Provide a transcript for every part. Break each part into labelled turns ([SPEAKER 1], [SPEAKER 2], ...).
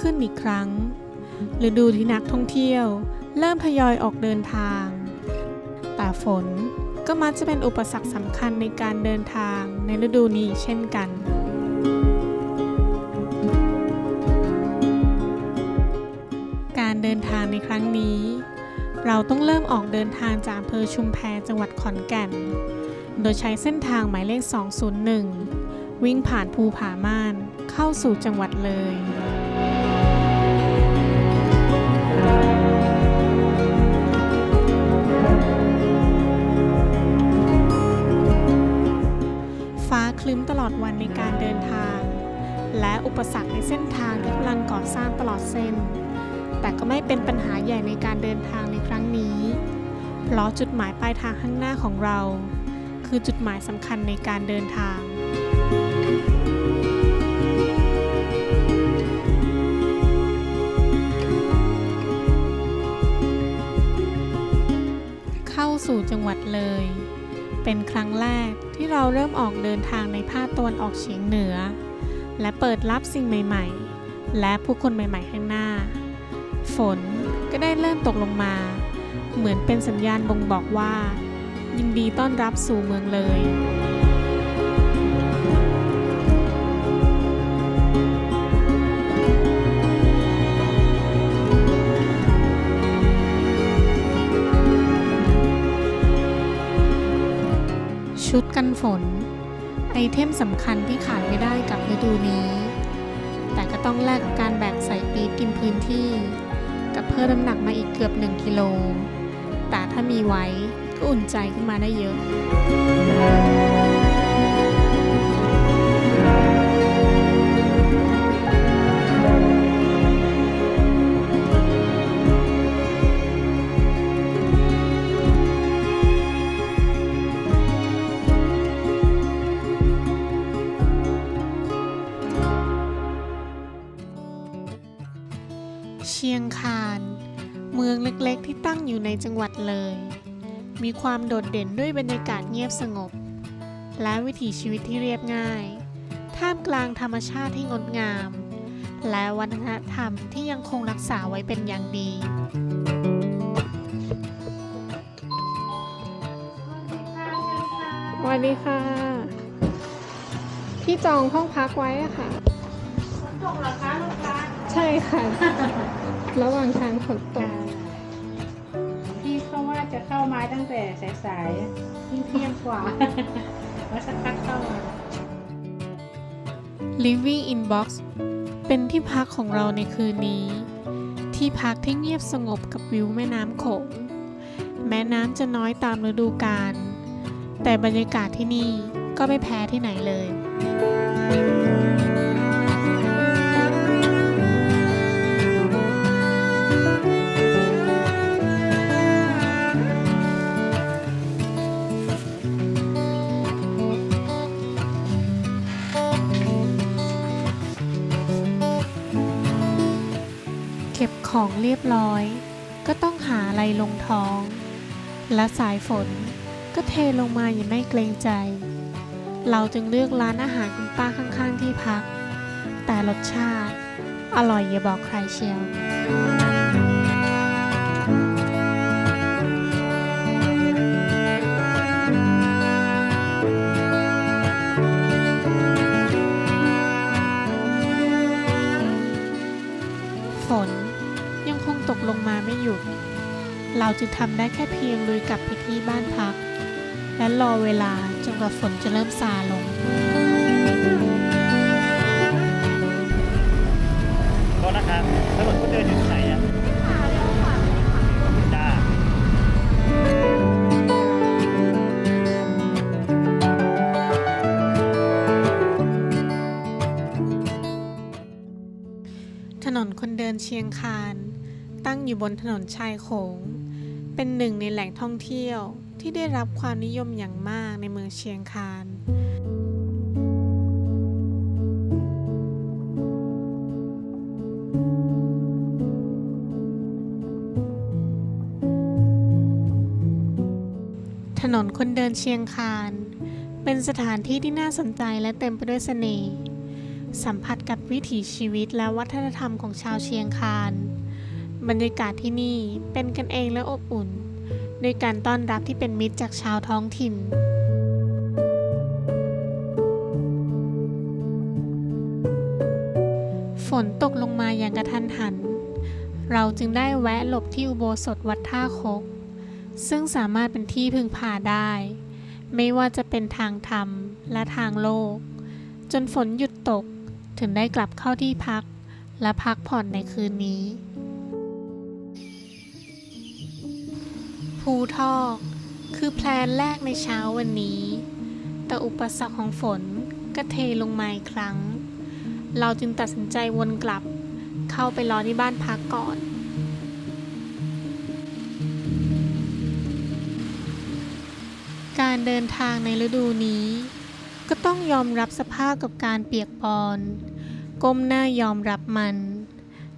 [SPEAKER 1] ขึ้นอีกครั้งฤดูที่นักท่องเที่ยว เริ่มทยอยออกเดินทาง แต่ฝนก็มักจะเป็นอุปสรรคสำคัญในการเดินทางในฤดูนี้เช่นกัน การเดินทางในครั้งนี้ เราต้องเริ่มออกเดินทางจากอำเภอชุมแพจังหวัดขอนแก่น โดยใช้เส้นทางหมายเลข 201 วิ่งผ่านภูผาม่านเข้าสู่จังหวัดเลย ดวันในการเดินทาง และอุปสรรคในเส้นทางที่กำลังก่อสร้างตลอดเส้น แต่ก็ไม่เป็นปัญหาใหญ่ในการเดินทางในครั้งนี้ เพราะจุดหมายปลายทางข้างหน้าของเรา คือจุดหมายสำคัญในการเดินทางเข้าสู่จังหวัดเลย เป็นครั้งแรกที่เราเริ่มออกเดินทางในภาคตะวันออกเฉียงเหนือ และเปิดรับสิ่งใหม่ ๆ และผู้คนใหม่ๆข้างหน้า ฝนก็ได้เริ่มตกลงมา เหมือนเป็นสัญญาณบ่งบอกว่า ยินดีต้อนรับสู่เมืองเลย กันฝน ไอเทมสำคัญที่ขาดไม่ได้กับฤดูนี้ แต่ก็ต้องแลกกับการแบกใส่ปีกกินพื้นที่ กับเพิ่มน้ำหนักมาอีกเกือบ 1 กิโล แต่ถ้ามีไว้ก็อุ่นใจขึ้นมาได้เยอะ เชียงคาน เมืองเล็กๆ ที่ตั้งอยู่ในจังหวัดเลย มีความโดดเด่นด้วยบรรยากาศเงียบสงบ และวิถีชีวิตที่เรียบง่าย ท่ามกลางธรรมชาติที่งดงาม และวัฒนธรรมที่ยังคงรักษาไว้เป็นอย่างดีสวัสดีค่ะ พี่จองห้องพักไว้อะค่ะ
[SPEAKER 2] ตกเหรอคะลูกค้า
[SPEAKER 1] ใช่ค่ะ ระหว่างทางฝนตก
[SPEAKER 2] พี่เขาว่าจะเข้ามาตั้งแต่สายๆที่เที่ยงกว่าแล้วสักพักเข้ามา
[SPEAKER 1] Living in Box เป็นที่พักของเราในคืนนี้ ที่พักที่เงียบสงบกับวิวแม่น้ำโขง แม้น้ำจะน้อยตามฤดูกาลแต่บรรยากาศที่นี่ก็ไม่แพ้ที่ไหนเลย ของเรียบร้อย ก็ต้องหาอะไรลงท้อง และสายฝนก็เทลงมาอย่างไม่เกรงใจ เราจึงเลือกร้านอาหารคุณป้าข้างๆที่พัก แต่รสชาติ อร่อยอย่าบอกใครเชียว จึงทำได้แค่เพียงลุยกลับไปที่บ้านพัก และรอเวลาจนกว่าฝนจะเริ่มซาลง
[SPEAKER 3] โทษนะครับถนนคนเดินอยู่ที่ไหนอะจ้า
[SPEAKER 1] ถนนคนเดินเชียงคาน ตั้งอยู่บนถนนชายโขง เป็นหนึ่งในแหล่งท่องเที่ยวที่ได้รับความนิยมอย่างมากในเมืองเชียงคานถนนคนเดินเชียงคาน เป็นสถานที่ที่น่าสนใจและเต็มไปด้วยเสน่ห์สัมผัสกับวิถีชีวิตและวัฒนธรรมของชาวเชียงคาน บรรยากาศที่นี่เป็นกันเองและอบอุ่น โดยการต้อนรับที่เป็นมิตรจากชาวท้องถิ่น ฝนตกลงมาอย่างกระทันหัน เราจึงได้แวะหลบที่อุโบสถวัดท่าคก ซึ่งสามารถเป็นที่พึ่งพาได้ ไม่ว่าจะเป็นทางธรรมและทางโลก จนฝนหยุดตกถึงได้กลับเข้าที่พักและพักผ่อนในคืนนี้ ภูทอก คือแพลนแรกในเช้าวันนี้ แต่อุปสรรคของฝนก็เทลงมาอีกครั้ง เราจึงตัดสินใจวนกลับ เข้าไปรอที่บ้านพักก่อนการเดินทางในฤดูนี้ ก็ต้องยอมรับสภาพกับการเปียกปอน ก้มหน้ายอมรับมัน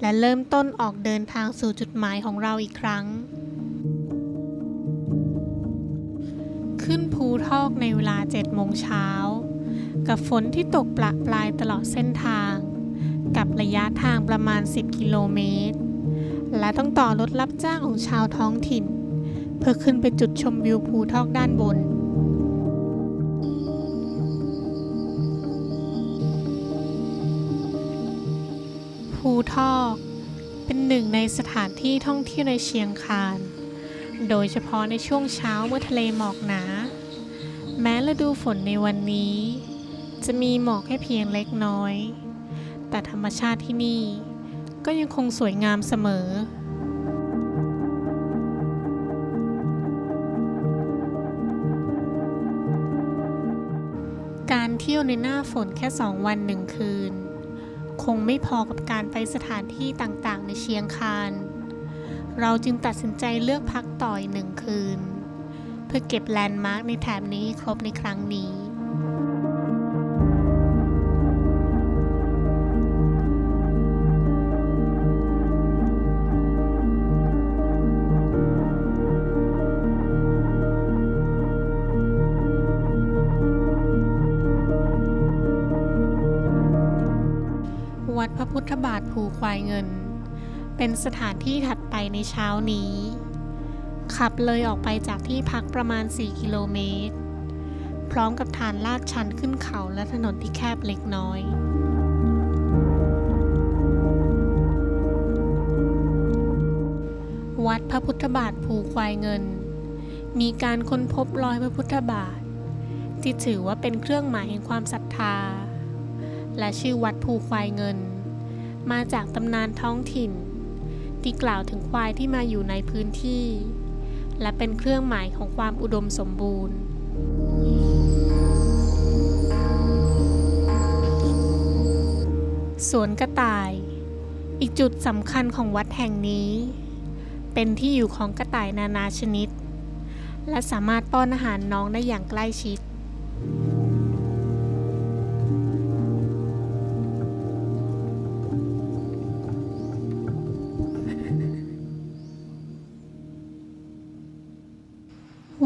[SPEAKER 1] และเริ่มต้นออกเดินทางสู่จุดหมายของเราอีกครั้ง ขึ้นภูทอกในเวลา7โมงเช้า กับฝนที่ตกปละปลายตลอดเส้นทาง กับระยะทางประมาณ 10 กิโลเมตร และต้องต่อรถรับจ้างของชาวท้องถิ่น เพื่อขึ้นไปจุดชมวิวภูทอกด้านบนภูทอก เป็นหนึ่งในสถานที่ท่องเที่ยวในเชียงคาน โดยเฉพาะในช่วงเช้าเมื่อทะเลหมอกหนา แม้ฤดูฝนในวันนี้ จะมีหมอกแค่เพียงเล็กน้อย แต่ธรรมชาติที่นี่ก็ยังคงสวยงามเสมอการเที่ยวในหน้าฝนแค่สองวันหนึ่งคืน คงไม่พอกับการไปสถานที่ต่างๆ ในเชียงคาน เราจึงตัดสินใจเลือกพักต่อยหนึ่งคืน เพื่อเก็บแลนด์มาร์กในแถบนี้ครบในครั้งนี้วัดพระพุทธบาทภูควายเงิน เป็นสถานที่ถัดไปในเช้านี้ ขับเลยออกไปจากที่พักประมาณ 4 กิโลเมตร พร้อมกับทานลาดชันขึ้นเขาและถนนที่แคบเล็กน้อยวัดพระพุทธบาทภูควายเงิน มีการค้นพบรอยพระพุทธบาท ที่ถือว่าเป็นเครื่องหมายแห่งความศรัทธา และชื่อวัดภูควายเงิน มาจากตำนานท้องถิ่น ที่กล่าวถึงควายที่มาอยู่ในพื้นที่ และเป็นเครื่องหมายของความอุดมสมบูรณ์สวนกระต่าย อีกจุดสำคัญของวัดแห่งนี้ เป็นที่อยู่ของกระต่ายนานาชนิด และสามารถป้อนอาหารน้องได้อย่างใกล้ชิด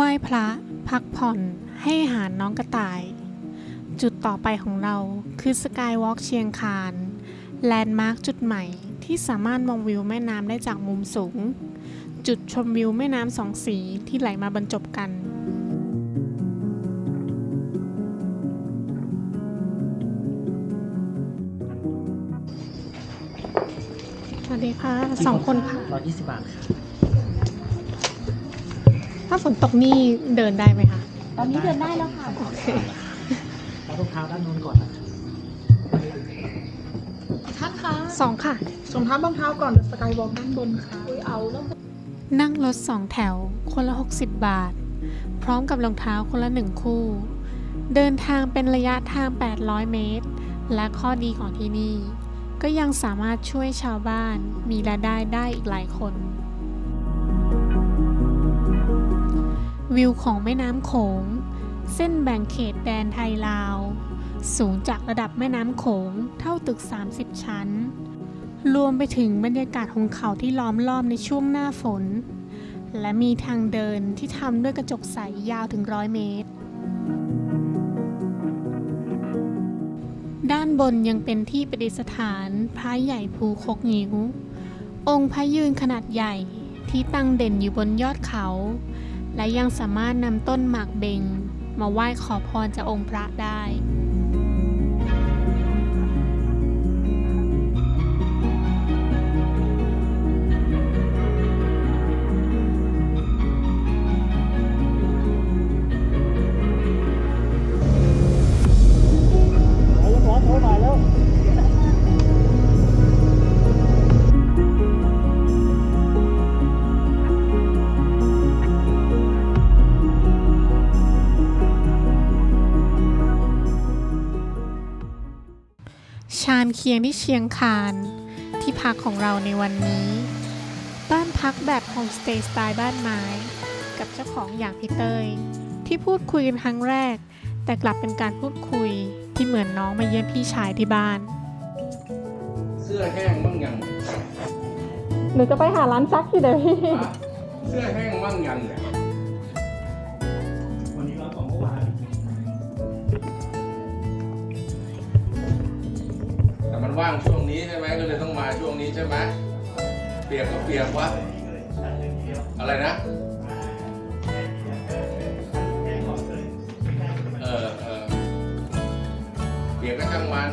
[SPEAKER 1] ไหว้พระ พักผ่อน ให้อาหารน้องกระต่าย จุดต่อไปของเราคือสกายวอล์กเชียงคาน แลนด์มาร์คจุดใหม่ที่สามารถมองวิวแม่น้ำได้จากมุมสูง จุดชมวิวแม่น้ำสองสีที่ไหลมาบรรจบกันสวัสดีค่ะสองคนค่ะ
[SPEAKER 3] ร้อยยี่สิบบาทค่ะ
[SPEAKER 1] ถ้าฝนตกนี่เดินได้ไหมคะ
[SPEAKER 2] ตอนนี้เดินได้แล้วค่ะ
[SPEAKER 1] โอเค
[SPEAKER 3] แล้วรองเท้าด้านนู้นก่อนนะ
[SPEAKER 4] ท่านคะ
[SPEAKER 1] สองค่ะ
[SPEAKER 4] รองเท้ารองเท้าก่อนเดอะสกายวอล์กด้านบนค่ะ
[SPEAKER 2] เอาแล้ว
[SPEAKER 1] นั่งรถสองแถว คนละ 60 บาท พร้อมกับรองเท้าคนละหนึ่งคู่ เดินทางเป็นระยะทาง 800 เมตร และข้อดีของที่นี่ ก็ยังสามารถช่วยชาวบ้านมีรายได้ได้อีกหลายคน วิวของแม่น้ำโขง เส้นแบ่งเขตแดนไทยลาว สูงจากระดับแม่น้ำโขงเท่าตึก 30 ชั้น รวมไปถึงบรรยากาศของเขาที่ล้อมรอบในช่วงหน้าฝน และมีทางเดินที่ทำด้วยกระจกใสยาวถึงร้อยเมตร ด้านด้านบนยังเป็นที่ประดิษฐานพระใหญ่ภูคกงิ้ว องค์พระยืนขนาดใหญ่ที่ตั้งเด่นอยู่บนยอดเขา และยังสามารถนำต้นหมากเบง มาไหว้ขอพรจากองค์พระได้านเคียงที่เชียงคาน ที่พักของเราในวันนี้ บ้านพักแบบโฮมสเตย์สไตล์บ้านไม้ กับเจ้าของอย่างพี่เตยที่พูดคุยกันครั้งแรก แต่กลับเป็นการพูดคุยที่เหมือนน้องมาเยี่ยมพี่ชายที่บ้าน
[SPEAKER 5] เสื้อแห้งบ้างยัง
[SPEAKER 1] หนูจะไปหาร้านซักที่เดียวพี่
[SPEAKER 5] ฮะเสื้อแห้งบ้างยังเนี่ย
[SPEAKER 3] ว่าง
[SPEAKER 5] ช่วงนี้ใช่ไหมก็เลยต้องมาช่วงนี้ใช่ไหมเปียกก็เปียกวะอะไรนะเออเออเปียกก็ช่างมัน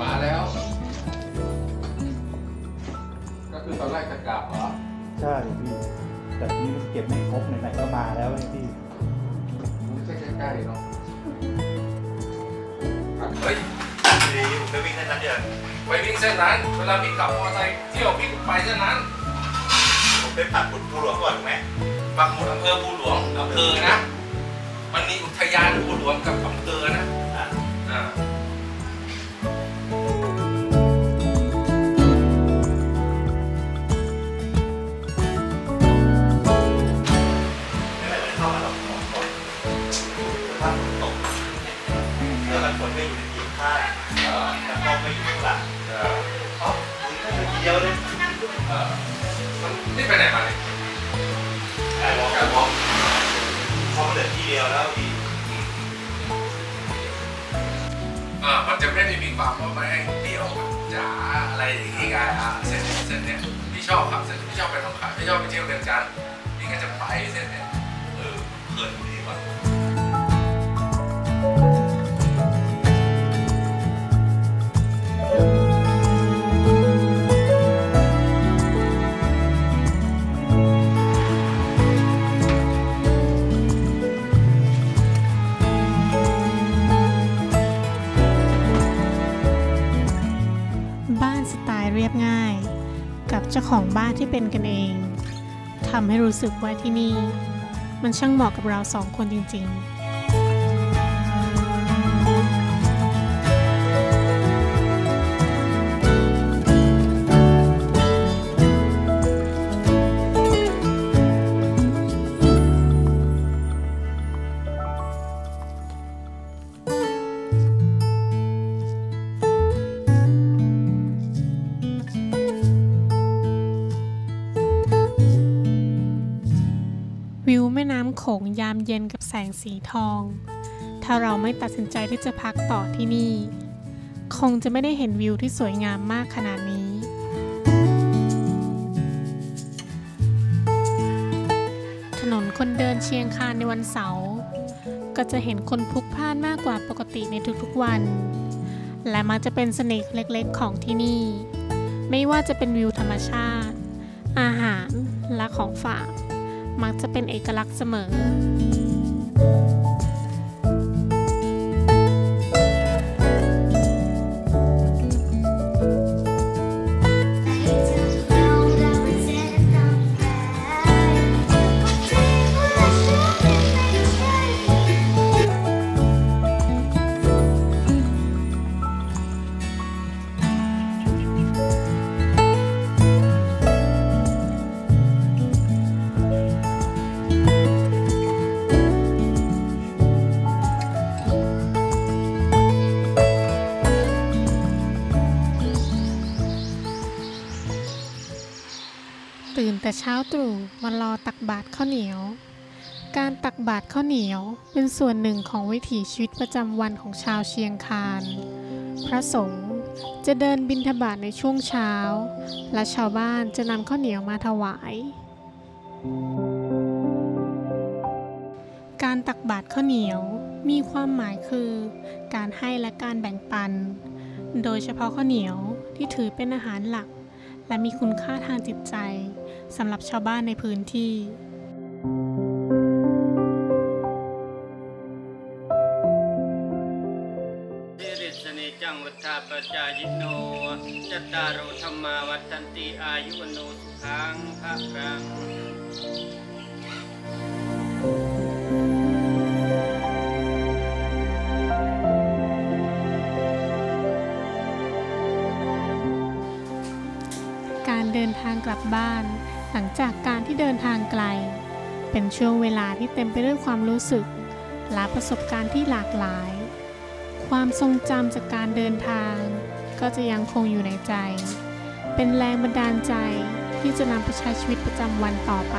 [SPEAKER 5] มาแล้ว ก็คือตอนแรกจะกลับเหรอ
[SPEAKER 6] ใช่พี่แต่ทีนี้มันเก็บไม่ครบไหนๆก็มาแล้วไอ้พี่
[SPEAKER 5] ไม่ใช่ใกล้ๆเนาะครับ เฮ้ย
[SPEAKER 6] ดีผมไปวิ่งแค่นั้นเดียว
[SPEAKER 5] ไปวิ่งเส้นนั้น เวลาพี่ขับมอเตอร์ไซค์เที่ยวพี่ไปเส้นนั้น
[SPEAKER 6] ผมไปปักบุตรหลวงก่อนถูกไหม
[SPEAKER 5] ปักหมุดอำเภอภูหลวงอำเภอนะ มันมีอุทยานภูหลวงกับอำเภอนะ
[SPEAKER 6] อะ
[SPEAKER 5] อ่า
[SPEAKER 6] ไม่เป็นไรเข้ามาหรอกขอก่อนถ้าฝนตกแล้วมันฝนไม่อยู่ในทีมค่าย
[SPEAKER 5] เออ
[SPEAKER 6] แล้วก็ไม่อยู่ข้างหลัง
[SPEAKER 5] เออ
[SPEAKER 6] อ๋อคุณก็อยู่ทีเดียวเลย
[SPEAKER 5] เออมันนี่ไปไหนมาเนี่ย
[SPEAKER 6] แต่วอล
[SPEAKER 5] การวอล์ก
[SPEAKER 6] พอมาเหลือทีเดียวแล้วพี่
[SPEAKER 5] เออมันจะไม่ได้มีความว่าไม่ให้เดี่ยวจ๋าอะไรอย่างงี้ไงอะเส้นเส้นเนี้ยพี่ชอบครับเส้นพี่ชอบไปทำขายพี่ชอบไปเที่ยวเดือนจันทร์พี่ก็จะไปเส้นเนี้ยเออเพลินดีว่ะ
[SPEAKER 1] ของบ้านที่เป็นกันเองทำให้รู้สึกว่าที่นี่ มันช่างเหมาะกับเราสองคนจริง ๆามเย็นกับแสงสีทอง ถ้าเราไม่ตัดสินใจที่จะพักต่อที่นี่ คงจะไม่ได้เห็นวิวที่สวยงามมากขนาดนี้ถนนคนเดินเชียงคานในวันเสาร์ก็จะเห็นคนพลุกพล่านมากกว่าปกติในทุกๆวัน และมักจะเป็นเสน่ห์เล็กๆของที่นี่ ไม่ว่าจะเป็นวิวธรรมชาติ อาหารและของฝาก มักจะเป็นเอกลักษณ์เสมอ เช้าตรู่มารอตักบาตรข้าวเหนียว การตักบาตรข้าวเหนียวเป็นส่วนหนึ่งของวิถีชีวิตประจำวันของชาวเชียงคาน พระสงฆ์จะเดินบิณฑบาตในช่วงเช้า และชาวบ้านจะนำข้าวเหนียวมาถวาย การตักบาตรข้าวเหนียวมีความหมายคือ การให้และการแบ่งปัน โดยเฉพาะข้าวเหนียวที่ถือเป็นอาหารหลัก และมีคุณค่าทางจิตใจ สำหรับชาวบ้านในพื้นที่
[SPEAKER 7] สิริสเนจังวัฏาปจายโนจัตตารโอธรรมาวัฏันติอายุวโนสุขังภะรัง
[SPEAKER 1] การเดินทางกลับบ้านห ลังจากการที่เดินทางไกล เป็นช่วงเวลาที่เต็มไปด้วยความรู้สึกและประสบการณ์ที่หลากหลาย ความทรงจำจากการเดินทาง ก็จะยังคงอยู่ในใจ เป็นแรงบันดาลใจที่จะนำไปใช้ชีวิตประจำวันต่อไป